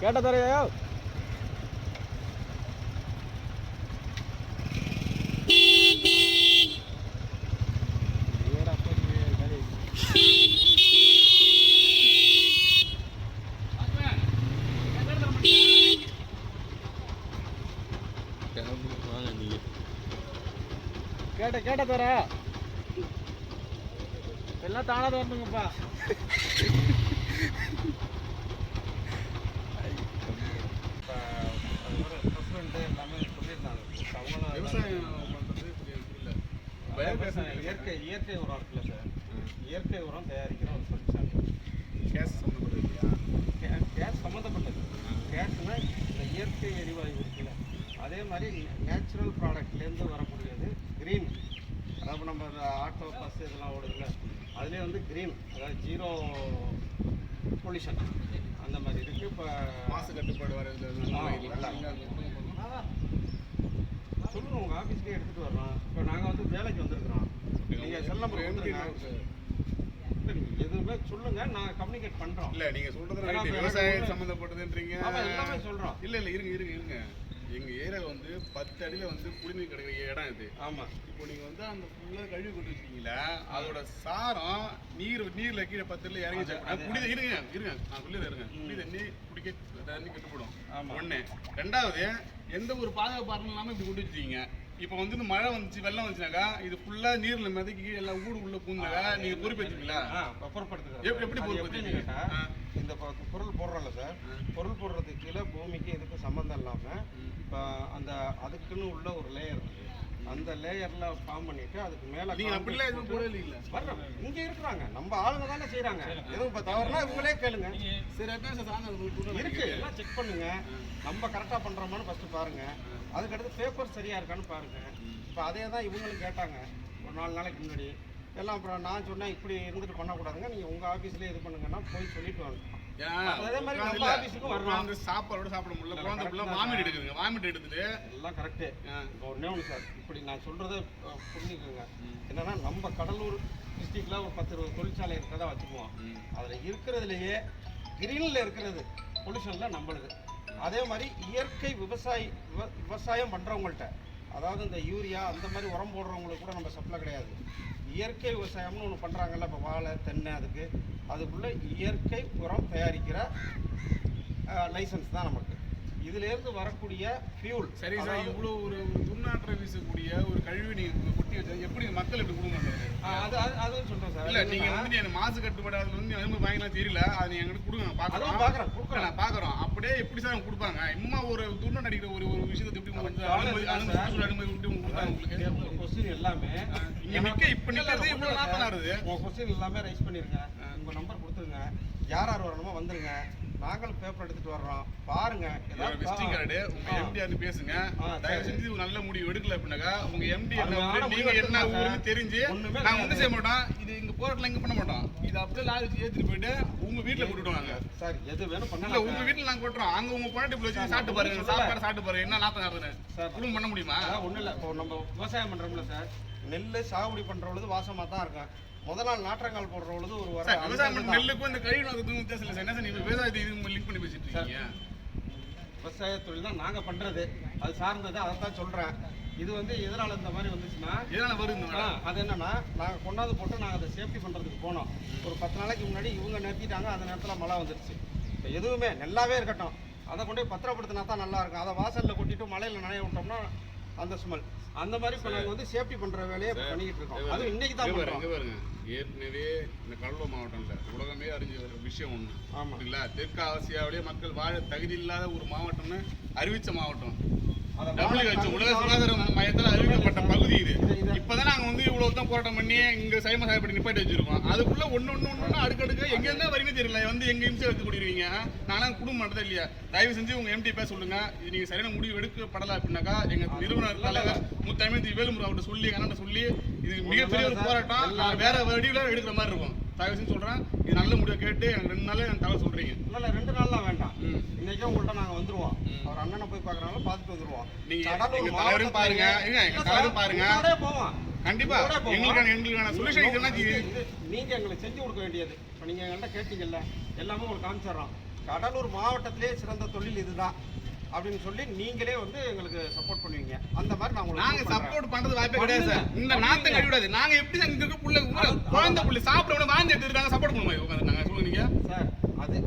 கேட்ட தரையா நீங்க கேட்ட கேட்ட தர எல்லாம் தானா வரணுங்கப்பா விவசாயம் பண்றது புரியல விவசாயம் இயற்கை இயற்கை உரம் இருக்குல்ல சார் இயற்கை உரம் தயாரிக்கிற ஒரு சொல்யூஷன் கேஸ் சம்மந்தப்பட்டது இல்லையா கே- கேஸ் சம்மந்தப்பட்டது கேஸ்னா இந்த இயற்கை எரிவாயு இருக்குல்ல அதே மாதிரி நேச்சுரல் ப்ராடக்ட்லேருந்து வரக்கூடியது க்ரீன் அதாவது நம்ம இந்த ஆட்டோ பஸ் இதெல்லாம் ஓடுதுல்ல அதுலேயே வந்து க்ரீன் அதாவது ஜீரோ பொல்யூஷன் அந்த மாதிரி இருக்குது இப்போ மாசு கட்டுப்பாடு வரது ஆ, இல்ல. சொல்லுங்க உங்கள் ஆஃபீஸ்லேயே எடுத்துகிட்டு வர்றோம் இப்போ நாங்கள் வந்து வேலைக்கு வந்திருக்கிறோம் நீங்கள் செல் நம்பர் எதுவுமே சொல்லுங்கள் நான் கம்யூனிகேட் பண்ணுறோம் இல்ல நீங்க சொல்றது விவசாயம் ஆமா, எல்லாமே சொல்றோம். இல்ல இல்ல இருங்க இருங்க இருங்க. எங்க ஏரியால வந்து பத்து அடியில வந்து குடிநீர் கிடைக்கிற இடம் இது. ஆமாம் இப்போ நீங்க வந்து அந்த ஃபுல்லா கழுவி கொண்டு அதோட சாரம் நீர் நீர்ல கீழே பத்து அடியில இறங்கி அது- அது அது- குடி இருங்க இருங்க. நான் சொல்லி இருங்க. ம். குடி தண்ணி குடிக்க தண்ணி கட்டுப்படும் ஆமா. ஒண்ணு. ரெண்டாவது எந்த ஒரு பாதுகாப்பு இல்லாம இப்படி கொண்டு வச்சிருக்கீங்க. இப்போ வந்து மழை வந்துச்சு வெள்ளம் வந்துச்சுனாக்கா இது ஃபுல்லா நீர்ல மிதக்கி எல்லாம் ஊடு உள்ள பூந்தாக்கா நீங்க பொறுப்பேற்றுங்களா எப்- எப்படி ஆ. இந்த பொருள் போடுறோம்ல சார். பொருள் போடுறதுக்கு கீழே பூமிக்கு இதுக்கு சம்மந்தம் இல்லாமல் இப்போ அந்த அதுக்குன்னு உள்ள ஒரு லேயர் இருக்கு. அந்த லேயர்ல ஃபார்ம் பண்ணிட்டு அதுக்கு மேல நீங்க அப்படிலாம் எதுவும் போடவே இல்லைங்களா வர்றோம். இங்க இருக்கிறாங்க. நம்ம ஆளுங்க தானே செய்றாங்க. எதுவும் இப்போ தவறுனா இவங்களே கேளுங்க. சரி அது ஒரு இருக்கு. எல்லாம் செக் பண்ணுங்க. நம்ம கரெக்டாக பண்றோமான்னு ஃபர்ஸ்ட் பாருங்க. அதுக்கடுத்து பேப்பர் சரியா இருக்கான்னு பாருங்க. இப்போ அதே தான் இவங்களும் கேட்டாங்க. ஒரு நாலு நாளைக்கு முன்னாடி. எல்லாம் அப்புறம் நான் சொன்னேன் இப்படி இருந்துட்டு பண்ணக்கூடாதுங்க. நீங்க உங்க ஆஃபீஸ்லேயே இது பண்ணுங்கன்னா போய் சொல்லிட்டு வாங்க சாப்பாடோட சாப்பிட முடியல. குழந்தை பிள்ளை வாமிட் எடுக்குதுங்க. வாமிட் எடுத்துட்டு எல்லாம் கரெக்டு இப்போ ஒன்றே ஒன்று சார் இப்படி நான் சொல்கிறத புரிஞ்சுக்கோங்க. என்னன்னா நம்ம கடலூர் டிஸ்ட்ரிக்டில் ஒரு பத்து இருபது தொழிற்சாலை இருக்கிறதா வச்சுக்குவோம். அதில் இருக்கிறதுலையே கிரீனில் இருக்கிறது பொல்யூஷனில் நம்மளுது. அதே மாதிரி இயற்கை விவசாயி விவ- விவசாயம் பண்ணுறவங்கள்ட்ட அதாவது இந்த யூரியா அந்த மாதிரி உரம் போடுறவங்களுக்கு கூட நம்ம சப்ளை கிடையாது. இயற்கை விவசாயம்னு ஒன்று பண்ணுறாங்கல்ல இப்போ வாழை தென்னை அதுக்கு. அதுக்குள்ளே இயற்கை உரம் தயாரிக்கிற லைசன்ஸ் தான் நமக்கு. இதுலேருந்து வரக்கூடிய ஃபியூல் சரி சார் இவ்வளவு ஒரு துர்நாற்றம் வீசக்கூடிய ஒரு கழிவு நீங்க கொட்டி வச்சா எப்படி மக்கள் எப்படி குடும்பம் பண்றது அது அது அதுவும் சொல்கிறேன் சார். இல்ல நீங்க வந்து எனக்கு மாசு கட்டுப்பாடு அதுல வந்து அனுமதி வாங்கினா தெரியல. அது நீங்க எங்கிட்ட கொடுங்க பார்க்குறேன் இல்ல, கொடுக்குறேன். நான் பாக்குறோம். அப்படியே எப்படி சார் கொடுப்பாங்க? இம்மா ஒரு துர்நாற்றம் அடிக்கிற ஒரு ஒரு விஷயத்தை எப்படி உங்களுக்கு அனுமதி அனுமதி அனுமதி விட்டு கொடுத்தாங்க உங்களுக்கு? கொஸ்டின் எல்லாமே இங்க நிக்க இப்ப நிக்கிறது இவ்வளவு நாத்தம் ஆடுது. உங்க கொஸ்டின் எல்லாமே ரைஸ் பண்ணிருங்க. உங்க நம்பர் கொடுத்துருங்க. யார் யார் வரணுமோ வந்துருங்க. நாங்களும் பேப்பர் எடுத்துட்டு வர்றோம். பாருங்க. விசிட்டிங் கார்டு உங்க. எம்டி பேசுங்க. ஆ, சரி. தயவு செஞ்சு நல்ல முடிவு எடுக்கல அப்படின்னாக்கா உங்க எம்டி என்ன நீங்க என்ன ஊருன்னு. தெரிஞ்சு நாங்க கிடையாது. செய்ய மாட்டோம். இது இங்க போராட்டம் இங்க பண்ண மாட்டோம். இது அப்படியே லாரி ஏத்திட்டு போயிட்டு உங்க வீட்டுல போட்டுடுவாங்க சார். எது வேணும் இல்ல பண்ணலாம் உங்க வீட்டுல நாங்க கொட்டுறோம் அங்க உங்க பொண்டாட்டி வச்சு சாப்பிட்டு பாருங்க. சாப்பாடு சாப்பிட்டு பாருங்க. என்ன நாத்தம் ஆகுதுன்னு சார். குடும்பம் பண்ண முடியுமா? ஒண்ணும் இல்ல. இப்போ நம்ம விவசாயம் பண்றோம்ல சார். நெல் சாகுபடி பண்ற பொழுது வாசமா தான் இருக்கும். முத நாள் நாற்றங்கால் போடுற பொழுது ஒரு வர சார் விவசாயம் நெல்லுக்கும் இந்த கழிவு நோக்கத்துக்கும் வித்தியாசம் இல்லை. என்ன சார் நீங்க விவசாயத்தை இது லிங்க் பண்ணி பேசிட்டு இருக்கீங்க? விவசாய தொழில் தான் நாங்க பண்றது. அது சார்ந்தது அதை தான் சொல்றேன். இது வந்து எதனால இந்த மாதிரி வந்துச்சுன்னா எதனால வருது இந்த ஆ, மேடம்? அது என்னன்னா நாங்க கொண்டாந்து போட்டு நாங்க அதை சேஃப்டி பண்றதுக்கு போனோம். ஒரு பத்து நாளைக்கு முன்னாடி இவங்க நிறுத்திட்டாங்க அந்த நேரத்துல மழை வந்துருச்சு. இப்போ எதுவுமே நல்லாவே இருக்கட்டும். அதை கொண்டு போய் பத்திரப்படுத்தினா தான் நல்லா இருக்கும். அதை வாசல்ல கொட்டிட்டு மழையில நனைய விட்டோம்னா அந்த ஸ்மெல் அந்த மாதிரி இப்போ நாங்க வந்து சேஃப்டி பண்ற வேலையை பண்ணிக்கிட்டு இருக்கோம். அது இன்னைக்கு தான் பாருங்க, ஏற்கனவே இந்த கடலூர் மாவட்டம்ல உலகமே அறிஞ்ச ஒரு விஷயம் ஒண்ணு. ஆமா. இல்ல தெற்கு ஆசியாவிலேயே மக்கள் வாழ தகுதி இல்லாத ஒரு மாவட்டம்னு அறிவிச்ச மாவட்டம். வாழ- உலக சுகாதார மையத்தில் அறிவிக்கப்பட்ட பகுதி இது இப்பதான் நாங்க வந்து இவ்வளவு தான் போராட்டம் பண்ணி இங்க சைம சாயப்படி நிப்பாட்டி வச்சிருக்கோம். அதுக்குள்ள ஒண்ணு ஒண்ணு ஒண்ணு அடுக்கடுக்க எங்க இருந்தா வரீங்க தெரியல. வந்து எங்க இம்சை எடுத்து கூடிடுவீங்க நானும் குடும்பம் நடத்தா இல்லையா? தயவு செஞ்சு உங்க எம்டி பேச சொல்லுங்க. இது நீங்க சரியான முடிவு எடுக்கப்படல அப்படின்னாக்கா எங்க நிறுவனர் தலைவர் முத்தமிழ் வேலுமுறை அவர்கிட்ட சொல்லி கண்ணாட்ட சொல்லி இது மிகப்பெரிய ஒரு போராட்டம். வேற வடிவில் எடுக்கிற மாதிரி இருக்கும். தயவு செஞ்சு சொல்றேன். இது நல்ல முடிவை கேட்டு எனக்கு ரெண்டு நாள் எனக்கு தகவல் சொல்றீங்க. ரெண்டு ம். இன்னைக்கே உங்கள்ட்ட நாங்க வந்துருவோம். அவர் அண்ணனை போய் பார்க்கறனால பார்த்துட்டு வந்துருவோம். நீங்க தலைவரையும் பாருங்க. எங்க சார், பாருங்க. போவோம். கண்டிப்பா. எங்களுக்கான எங்களுக்கான சொல்யூஷன் இதுனா இது- இது. நீங்க எங்களுக்கு செஞ்சு கொடுக்க வேண்டியது. இப்போ நீங்க எங்கள்கிட்ட கேட்டீங்கல்ல எல்லாமே உங்களுக்கு காமிச்சிடுறோம். கடலூர் மாவட்டத்திலே சிறந்த தொழில் இதுதான் அப்படின்னு சொல்லி நீங்களே வந்து எங்களுக்கு சப்போர்ட் பண்ணுவீங்க. அந்த மாதிரி நான் நாங்க. சப்போர்ட் பண்றது வாய்ப்பே கிடையாது சார். இந்த நாத்தை பண்ணுங்க. கழிவிடாது. நாங்க எப்படி அங்க இருக்க புள்ள குழந்தை புள்ளி சாப்பிட வாந்தி எடுத்துருக்காங்க சப்போர்ட் பண்ணுவோம். உட்காந்து நாங்க சொல்லுங்க சார் அது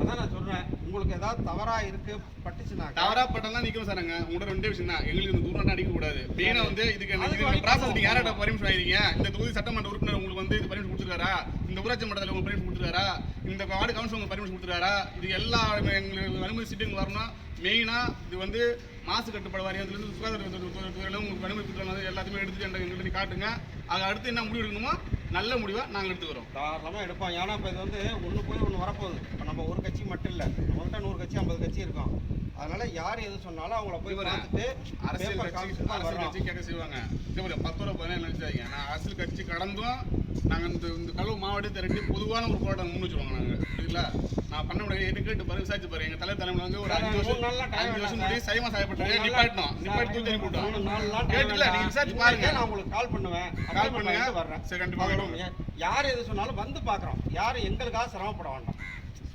அதான் நான் சொல்றேன். உங்களுக்கு ஏதாவது தவறா இருக்கு பட்டுச்சுனாக்கா? தவறா பட்டம் நிக்கிறோம் சார் நாங்க உங்களோட ரெண்டே விஷயம் தான். எங்களுக்கு இந்த தூரம் அடிக்க கூடாது. மெயினா வந்து இதுக்கு ப்ராசஸ். நீங்க யார்கிட்ட பர்மிஷன் ஆயிருக்கீங்க இந்த தொகுதி சட்டமன்ற உறுப்பினர் உங்களுக்கு வந்து இது பர்மிஷன் கொடுத்துருக்காரா? இந்த ஊராட்சி மன்றத்தில் உங்களுக்கு பர்மிஷன் கொடுத்துருக்காரா? இந்த வார்டு கவுன்சில் உங்களுக்கு பர்மிஷன் கொடுத்துருக்காரா? இது எல்லா எங்களுக்கு அனுமதி சீட்டு வரணும் மெயினா இது வந்து மாசு கட்டுப்பாடு வாரியத்துலேருந்து சுகாதார துறை- துறை- துறையில உங்களுக்கு அனுமதி எல்லாத்தையுமே எடுத்துட்டு எங்கள்கிட்ட காட்டுங்க. அது அடுத்து என்ன முடிவு எடுக்கணுமோ நல்ல முடிவா நாங்க எடுத்துக்கிறோம். தாராளமாக எடுப்போம். ஏன்னா இப்போ இது வந்து ஒன்று போய் ஒன்று வரப்போகுது. இப்போ நம்ம ஒரு கட்சி மட்டும் இல்லை. நம்மகிட்ட நூறு கட்சி ஐம்பது கட்சி இருக்கும். அதனால யார் எது சொன்னாலும் அவங்கள போய்? பார்த்துட்டு அரசியல் கட்சி அரசியல். கட்சி கேட்க செய்வாங்க. இதே போல பத்து ரூபா பதினேழு நினைச்சாங்க நான் அரசியல் கட்சி கடந்தும் நாங்க இந்த இந்த கல்லூர் மாவட்டத்தை ரெண்டு பொதுவான ஒரு போராட்டம் முன் வச்சுருவாங்க நாங்க. சரிங்களா நான் பண்ண முடியாது. என்ன கேட்டு பாரு விசாரிச்சு பாரு. எங்க தலைவர் தலைமையில வந்து ஒரு அஞ்சு வருஷம் அஞ்சு வருஷம் முன்னாடி சைமா சாயப்பட்டது நிப்பாட்டணும். நிப்பாட்டி தூக்கி போட்டோம் கேட்டுல. நீங்க விசாரிச்சு பாருங்க. நான் உங்களுக்கு கால் பண்ணுவேன். அப்பவே பண்ணுங்க. வர்றேன். சரி, கண்டிப்பா வரும். வரும். யார் எது சொன்னாலும் வந்து பார்க்குறோம். யாரும் எங்களுக்காக சிரமப்பட வேண்டாம்.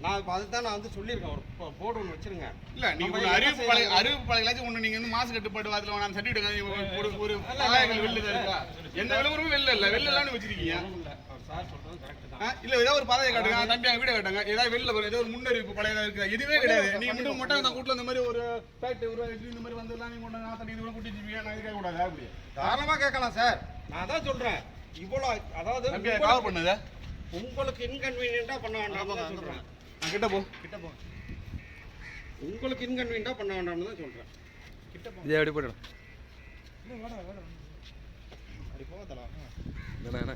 நான் இப்போ அதுதான் நான் வந்து சொல்லியிருக்கேன். ஒரு போர்டு ஒன்று வச்சிருங்க. இல்ல நீங்க நம்ம ஒரு என்ன அறிவிப்பு பழைய? அறிவிப்பு பழையலாச்சும் ஒண்ணு நீங்க வந்து மாசு கட்டுப்பாடு வாரத்துல நான் சர்டிஃபிகேட் ஒரு ஒரு வெளில தான் இருக்கா? எந்த விளம்பரமும் வெளில இல்ல. வெளில வச்சிருக்கீங்க. சார் சொல்றது கரெக்ட் தான். ஆ, இல்ல ஏதாவது ஒரு பாதையை காட்டுங்க. தம்பி அங்க வீடியோ காட்டுங்க ஏதாவது வெளில வரும் ஏதோ ஒரு முன்னறிவிப்பு பழையதா இருக்கு எதுவுமே கிடையாது. நீங்க மட்டும் மொட்டை அந்த கூட்டுல இந்த மாதிரி ஒரு ஃபேக்ட் ஒரு இந்த மாதிரி வந்து எல்லாம் நீங்க கொண்டு நான் தண்ணி கூட கூட்டி வச்சுப்பீங்க நான் இதுக்காக கூடாது? அப்படி. தாராளமாக கேட்கலாம் சார் நான் அதான் சொல்றேன். இவ்வளோ அதாவது பண்ணுது உங்களுக்கு இன்கன்வீனியன்ட்டா பண்ண வேண்டாம் தான் சொல்றேன். நான் கிட்ட போ. கிட்ட போ. உங்களுக்கு இன்கன்வீனியன்ட்டா பண்ண வேண்டாம்னு தான் சொல்றேன். கிட்ட போ. இதே அப்படி போயிடும் அப்படி போகத்தலாம் என்ன? என்ன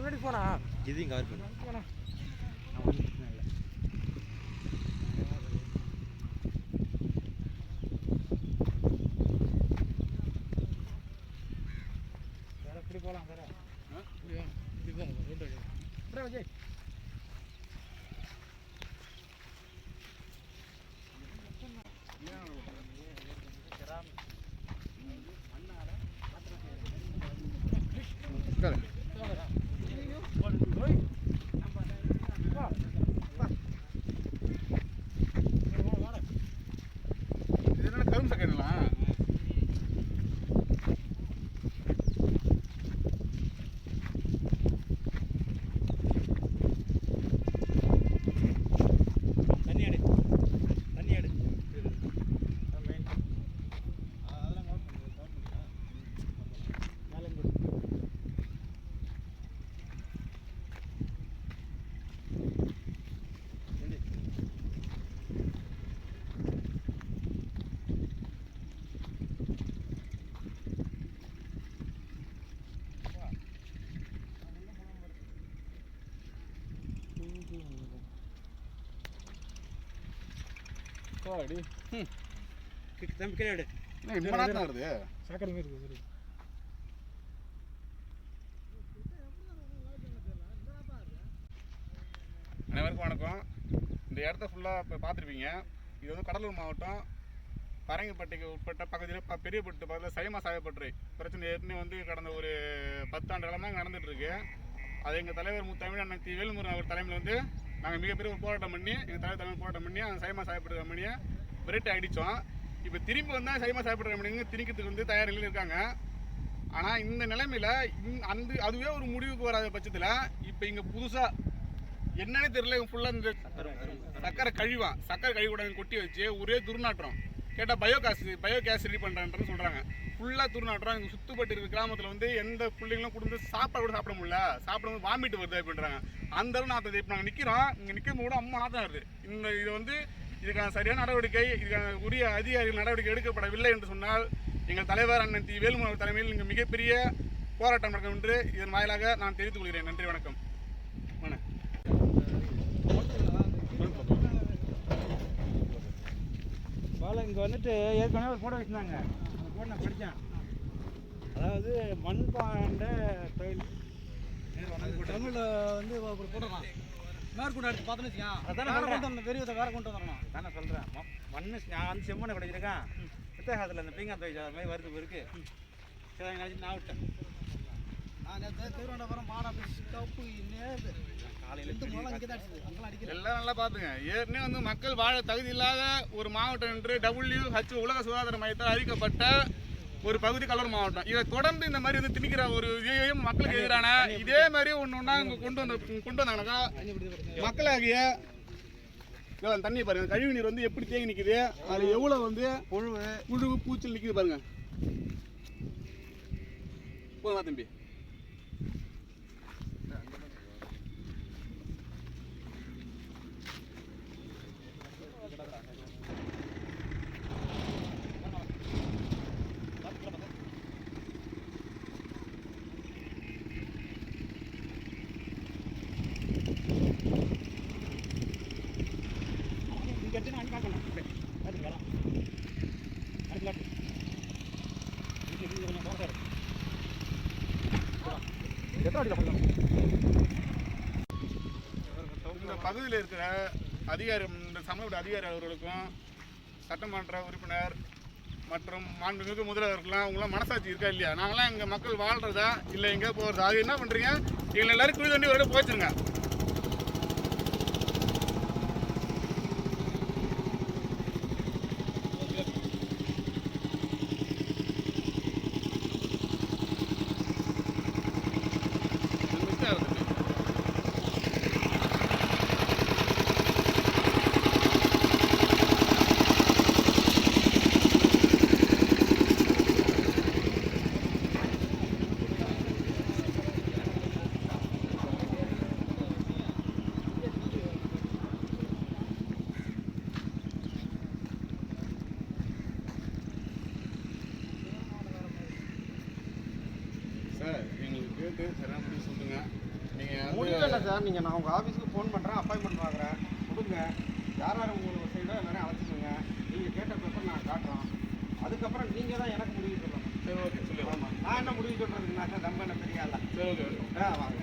முன்னாடி போனா? இதையும் கவர் பண்ணு இப்படி போலாம் சார் இப்படி போங்க ரோடு விஜய் இது என்ன கரும் சக்கரலாம் தண்ணி எடு தண்ணி எடு அடி தம்பி கீழே இப்ப வருது. சாக்கடை மாதிரி அனைவருக்கும் வணக்கம். இந்த இடத்த ஃபுல்லாக இப்போ பார்த்துருப்பீங்க. இது வந்து கடலூர் மாவட்டம் பரங்கிப்பட்டிக்கு உட்பட்ட பகுதியில் ப பெரியப்பட்டு பக்கத்தில் சைமா சாயப்பட்டுறை பிரச்சனை ஏற்கனவே வந்து கடந்த ஒரு பத்தாண்டு காலமாக நடந்துட்டு இருக்கு. அது எங்கள் தலைவர் மு தமிழ் அண்ணன் தி. வேல்முருகன் அவர் தலைமையில் வந்து நாங்கள் மிகப்பெரிய ஒரு போராட்டம் பண்ணி எங்கள் தலைவர் தலைமை போராட்டம் பண்ணி அந்த சைமா சாயப்பட்டு கம்பெனியை விரட்டி அடித்தோம் இப்போ திரும்பி வந்தால் சைமா சாப்பிட்ற கம்பெனிங்க திணிக்கிறதுக்கு வந்து தயார் நிலையில் இருக்காங்க. ஆனால் இந்த நிலைமையில் இந் அந்த அதுவே ஒரு முடிவுக்கு வராத பட்சத்தில் இப்போ இங்கே புதுசாக என்னன்னு தெரியல ஃபுல்லாக இந்த சக்கரை கழிவான் சக்கரை கழிவு கூட கொட்டி வச்சு ஒரே துர்நாற்றம். கேட்டால் bio gas bio gas ready பண்ணுறேன்னு சொல்கிறாங்க ஃபுல்லாக துர்நாற்றம் இங்கே சுற்றுப்பட்டு இருக்கிற கிராமத்தில் வந்து எந்த பிள்ளைங்களும் கொடுத்து சாப்பாடு கூட சாப்பிட முடியல. சாப்பிடும்போது வாமிட்டு வருது அப்படின்றாங்க. அந்த அளவு நாற்றம் இப்போ நாங்கள் நிற்கிறோம் இங்கே நிற்கும் கூட அம்மா நாற்றம் வருது. இந்த இது வந்து இதுக்கான சரியான நடவடிக்கை இதுக்கான உரிய அதிகாரிகள் நடவடிக்கை எடுக்கப்படவில்லை என்று சொன்னால் எங்கள் தலைவர் அண்ணன் தி. வேலுமணி தலைமையில் இங்கே மிகப்பெரிய போராட்டம் நடக்கும் என்று இதன் வாயிலாக நான் தெரிவித்துக் கொள்கிறேன். நன்றி வணக்கம். வணக்கம். காலை இங்கே வந்துட்டு ஏற்கனவே ஒரு ஃபோட்டோ வச்சுருந்தாங்க. அந்த ஃபோட்டோ நான் படித்தேன் அதாவது மண்பாண்ட தொழில் தமிழில் வந்து ஒரு போட்டுருக்கான் மேற்கொண்டு எடுத்து பார்த்தோன்னு வரணும் பெரிய வேற கொண்டு வரணும் நான் சொல்கிறேன் மண் நான் வந்து செம்மண்ணை படிச்சிருக்கேன். புத்தகத்தில் அந்த பீங்கா தொழில் அது மாதிரி வருது இருக்கு சரி நான் விட்டேன். நான் திருவனந்தபுரம் மாடா கப்பு நேரு எல்லாம் நல்லா பார்த்துங்க. ஏற்கனவே வந்து மக்கள் வாழ தகுதி இல்லாத ஒரு மாவட்டம் என்று டபிள்யூஹெச் உலக சுகாதார மையத்தால் அறிவிக்கப்பட்ட ஒரு பகுதி கலர் மாவட்டம். இதை தொடர்ந்து இந்த மாதிரி வந்து திணிக்கிற ஒரு இதையும் மக்களுக்கு எதிரான இதே மாதிரி ஒன்று ஒன்றா இங்கே கொண்டு வந்து கொண்டு வந்தாங்கன்னாக்கா மக்களாகிய தண்ணி பாருங்க. கழிவு நீர் வந்து எப்படி தேங்கி நிற்குது அது எவ்வளோ வந்து புழு. புழு பூச்சல் நிற்குது பாருங்க. போதுமா தம்பி? இங்கே எடுத்து பார்க்கணும் வரலாம் கொஞ்சம் எத்தனை அடியில் இந்த பகுதியில் இருக்கிற அதிகாரி இந்த சமூக அதிகாரி அவர்களுக்கும் சட்டமன்ற உறுப்பினர் மற்றும் மாண்புமிகு முதல்வர்கள்லாம் அவங்களாம் மனசாட்சி இருக்கா இல்லையா? நாங்களாம் இங்கே மக்கள் வாழ்றதா இல்லை எங்கே போகிறதா அது என்ன பண்ணுறீங்க எங்களை எல்லோரும் குழி தண்ணி ஒரு போச்சுருங்க சார் கேட்டு சரியான முடிவு சொல்லுங்க நீங்கள் முடியல இல்லை சார். நீங்கள் நான் உங்கள் ஆஃபீஸுக்கு ஃபோன் பண்ணுறேன் அப்பாயின்மெண்ட் வாங்குறேன். கொடுங்க. யார் யார் உங்களுக்கு சைடோ எல்லாரையும் அழைச்சிக்கோங்க. நீங்கள் கேட்ட பேப்பர் நான் காட்டுறோம் அதுக்கப்புறம் நீங்கள் தான் எனக்கு முடிவு சொல்லணும். சரி ஓகே சொல்லுங்கள் ஆமாம் நான் என்ன முடிவு சொல்கிறதுக்கு நான் நம்ம என்ன பெரிய ஆளா? சரி ஓகே ஆ வாங்க.